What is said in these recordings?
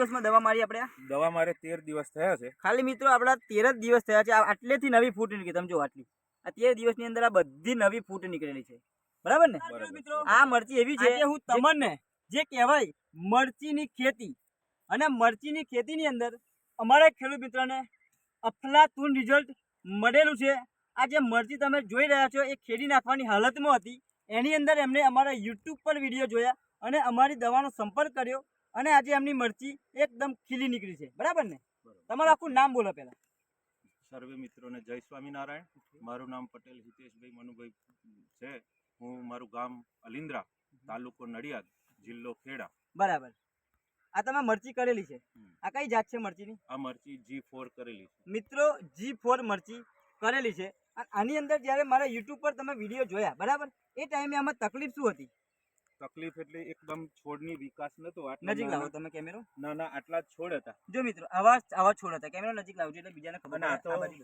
દિવસમાં દવા મારી આપણે? દવા મારે તેર દિવસ થયા છે. ખાલી મિત્રો આપણા તેર જ દિવસ થયા છે. આટલેથી નવી ફૂટ નીકળી. તમે જો આટલી. આ તેર દિવસની અંદર આ બધી નવી ફૂટ નીકળેલી છે. બરાબર ને? મિત્રો આ મરચી એવી છે હું તમને જે કહેવાય મરચીની ખેતી અને મરચીની ખેતીની અંદર અમારા ખેડૂત મિત્રોને અફલાતુન રિઝલ્ટ મળેલું છે. આ જે મરચી તમે જોઈ રહ્યા છો એ ખેડી નાખવાની હાલતમાં હતી. એની અંદર એમને અમારા યુટ્યુબ પર વીડિયો જોયા અને અમારી દવાનો સંપર્ક કર્યો. અને આજે એમની મરચી એકદમ ખીલી નીકળી છે. બરાબર ને? તમારું આખું નામ બોલો પહેલા. સર્વે મિત્રોને જય સ્વામિનારાયણ. મારું નામ પટેલ હિતેશભાઈ મનુભાઈ છે. હું મારું ગામ અલિન્દ્રા તાલુકો નડિયાદ જિલ્લો ખેડા. બરાબર. આ તમે મરચી કરેલી છે. આ કઈ જાત છે મરચીની? આ મરચી જી ફોર કરેલી છે. મિત્રો જી ફોર મરચી કરેલી છે. અને આની અંદર જ્યારે મારા યુટ્યુબ પર તમે વીડિયો જોયા બરાબર? એ ટાઈમે આમાં તકલીફ શું હતી? તકલીફ એટલે એકદમ છોડની વિકાસ નતો. આટલા નજીક લાવો તમે કેમેરો. નાના આટલા છોડ હતા. જો મિત્રો આવા આવા છોડ હતા. કેમેરો નજીક લાવજો એટલે બીજાને ખબર. આ તો-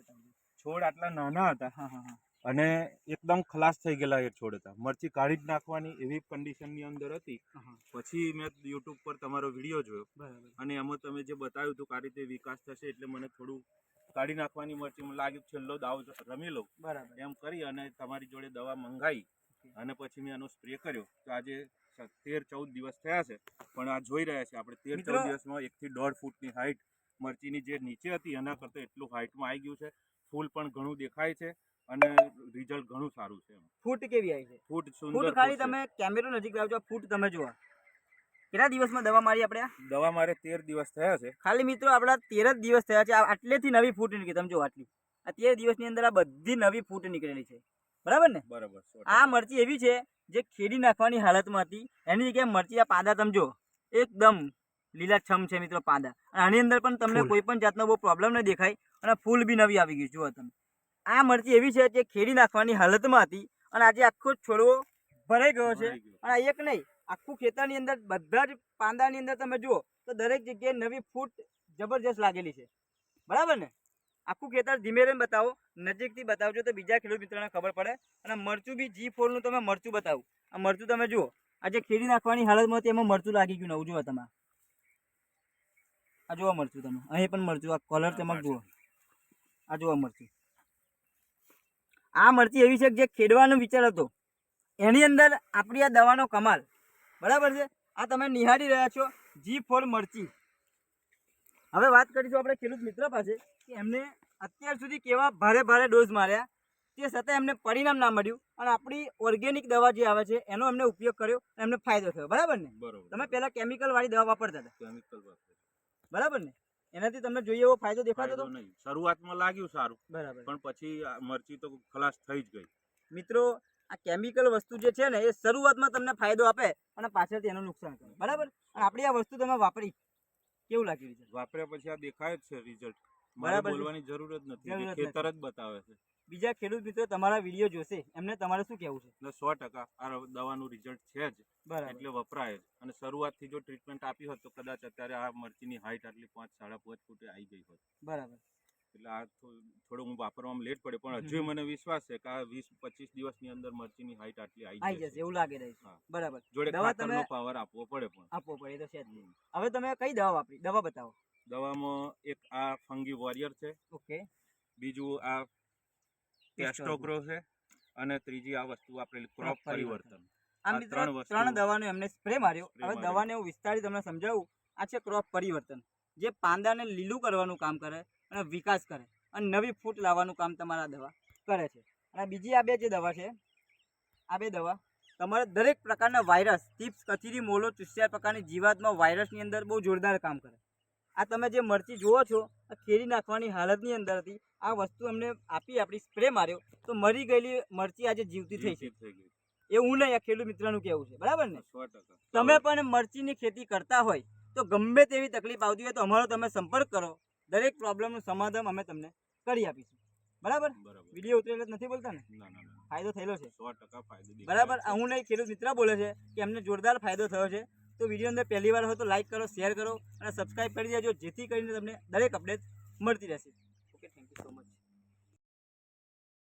છોડ આટલા નાના હતા. હા હા હા. અને એકદમ ખલાસ થઈ ગયેલા એ છોડ હતા. મરચી કાઢી જ નાખવાની એવી કન્ડિશનની અંદર હતી. પછી મેં યુટ્યુબ પર તમારો વીડિયો જોયો. અને એમાં તમે જે બતાવ્યું હતું કે આ રીતે વિકાસ થશે એટલે મને થોડું કાઢી નાખવાની મરચી મને લાગ્યું છેલ્લો દાવ રમી લઉં. બરાબર. એમ કરી અને તમારી જોડે દવા મંગાવી અને પછી મેં એનો સ્પ્રે કર્યો. તો આજે તેર ચૌદ દિવસ થયા છે. પણ આ જોઈ રહ્યા છે આપણે તેર ચૌદ દિવસમાં એકથી દોઢ ફૂટની હાઇટ મરચીની જે નીચે હતી એના કરતાં એટલું હાઇટમાં આવી ગયું છે. ફૂલ પણ ઘણું દેખાય છે અને રિઝલ્ટ ઘણું સારું છે ફૂટ કેવી આવી છે? ફૂટ સુંદર ફૂટ ખાલી તમે કેમેરો નજીક લાવજો ફૂટ તમે જુઓ. કેટલા દિવસમાં દવા મારી આપણે? દવા મારે તેર દિવસ થયા છે. ખાલી મિત્રો આપણા તેર જ દિવસ થયા છે આટલેથી નવી ફૂટ નીકળી. તમે જો આટલી. આ તેર દિવસની અંદર આ બધી નવી ફૂટ નીકળેલી છે. બરાબર ને? બરાબર આ મરચી એવી છે જે ખેડી નાખવાની હાલતમાં હતી. એની જગ્યાએ મરચી આ પાંદા તમે જો એકદમ લીલાછમ છે મિત્રો પાંદા. અને આની અંદર પણ તમને કોઈ પણ જાતનો બહુ પ્રોબ્લેમ નહીં દેખાય અને ફૂલ બી નવી આવી ગયું જુઓ તમે. આ મરચી એવી છે જે ખેડી નાખવાની હાલતમાં હતી અને આજે આખો છોડવો ભરાઈ ગયો છે. અને એક નહીં આખું ખેતરની અંદર બધા જ પાંદાની અંદર તમે જુઓ તો દરેક જગ્યાએ નવી ફૂટ જબરજસ્ત લાગેલી છે. બરાબર ને? આખું ખેતર ધીમે ધીમે બતાવો. નજીકથી બતાવજો તો બીજા ખેડૂત મિત્રોને ખબર પડે. અને મરચું બી જી ફોરનું તમે મરચું બતાવો. આ મરચું તમે જુઓ. આ જે ખેડી નાખવાની હાલતમાં હતી એમાં મરચું લાગી ગયું નવું. જુઓ તમે. આ જોવા મરચું તમે. અહીં પણ મરચું. આ કલર ચમક જુઓ. આ જોવા મરચું. આ મરચી એવી છે કે જે ખેડવાનો વિચાર હતો. એની અંદર આપણી આ દવાનો કમાલ. બરાબર છે? આ તમે નિહાળી રહ્યા છો જી ફોર મરચી. હવે વાત કરીશું આપણે ખેડૂત મિત્ર પાસે કે એમને અત્યાર સુધી કેવા ભારે ભારે ડોઝ માર્યા તે છતાં એમને પરિણામ ના મળ્યું અને આપણી ઓર્ગેનિક દવા જે આવે છે એનો એમને ઉપયોગ કર્યો અને એમને ફાયદો થયો. બરાબર ને? બરોબર. તમે પહેલા કેમિકલ વાળી દવા વાપરતા હતા. કેમિકલ બરાબર ને? એનાથી તમને જોઈએ એવો ફાયદો દેખાતો હતો નહીં. શરૂઆતમાં લાગ્યું સારું. બરાબર. પણ પછી મરચી તો ખલાસ થઈ જ ગઈ. મિત્રો આ કેમિકલ વસ્તુ જે છે ને એ શરૂઆતમાં તમને ફાયદો આપે અને પાછળથી એનું નુકસાન કરે. બરાબર? અને આપણી આ વસ્તુ તમે વાપરી. કેવું લાગ્યું રિઝલ્ટ વાપર્યા પછી આ દેખાય જ છે રિઝલ્ટ મારે બોલવાની જરૂર જ નથી. ખેતર જ બતાવે છે. બીજા ખેડૂત મિત્રો તમારા વીડિયો જોશે. એમને તમારે શું કહેવું છે? એટલે સો ટકા આ દવાનું રિઝલ્ટ છે જ. એટલે વપરાય જ. અને શરૂઆતથી જો ટ્રીટમેન્ટ આપી હોત તો કદાચ અત્યારે આ મરચીની હાઈટ આટલી પાંચ સાડા પાંચ ફૂટે આવી ગઈ હોત. બરાબર. એટલે આ થોડું હું વાપરવામાં લેટ પડે પણ હજુ મને વિશ્વાસ છે કે આ વીસ પચીસ દિવસની અંદર મરચીની હાઈટ આટલી આવી જશે એવું લાગે રહે છે. બરાબર. જોડે દવા તમે- પાવર આપવો પડે પણ. આપવો પડે તો છે જ હવે તમે કઈ દવા વાપરી? દવા બતાવો. દવામાં એક આ ફંગી વોરિયર છે. ઓકે. બીજું આ કેસ્ટોગ્રો છે. અને ત્રીજી આ વસ્તુ આપેલી ક્રોપ પરિવર્તન. પરિવર્તન. આ આ મિત્રો ત્રણ ત્રણ દવાનો એમને સ્પ્રે માર્યો. હવે દવાને હું વિસ્તારી તમને સમજાવું. આ છે ક્રોપ પરિવર્તન. જે પાંદાને લીલું કરવાનું કામ કરે અને વિકાસ કરે. અને નવી ફૂટ લાવવાનું કામ તમારા દવા કરે છે. અને બીજી આ બે જે દવા છે આ બે દવા તમારે દરેક પ્રકારના વાયરસ ટીપ્સ કચીરી મોલો ચુસ્યા પ્રકારની જીવાતમાં વાયરસની અંદર બહુ જોરદાર કામ કરે. આ તમે જે મરચી જુઓ છો આ ખેડી નાખવાની હાલતની અંદર હતી આ વસ્તુ એમને આપી આપણી સ્પ્રે માર્યો તો મરી ગયેલી મરચી આજે જીવતી થઈ છે. ગઈ. એવું નહીં આ ખેડૂત મિત્રનું કહેવું છે. બરાબર ને? તમે પણ મરચીની ખેતી કરતા હોય તો ગમે તેવી તકલીફ આવતી હોય તો અમારો તમે સંપર્ક કરો. દરેક પ્રોબ્લેમનું સમાધાન અમે તમને કરી આપીશું. બરાબર? વીડિયો ઉતરેલો જ નથી બોલતા ને? ફાયદો થયેલો છે. સો ટકા ફાયદો બરાબર? હું નહીં ખેડૂત મિત્ર બોલે છે કે એમને જોરદાર ફાયદો થયો છે. તો વીડિયો અંદર પહેલી વાર હોય તો લાઈક કરો શેર કરો અને સબસ્ક્રાઈબ કરી દેજો જેથી કરીને તમને દરેક અપડેટ મળતી રહેશે. Okay thank you so much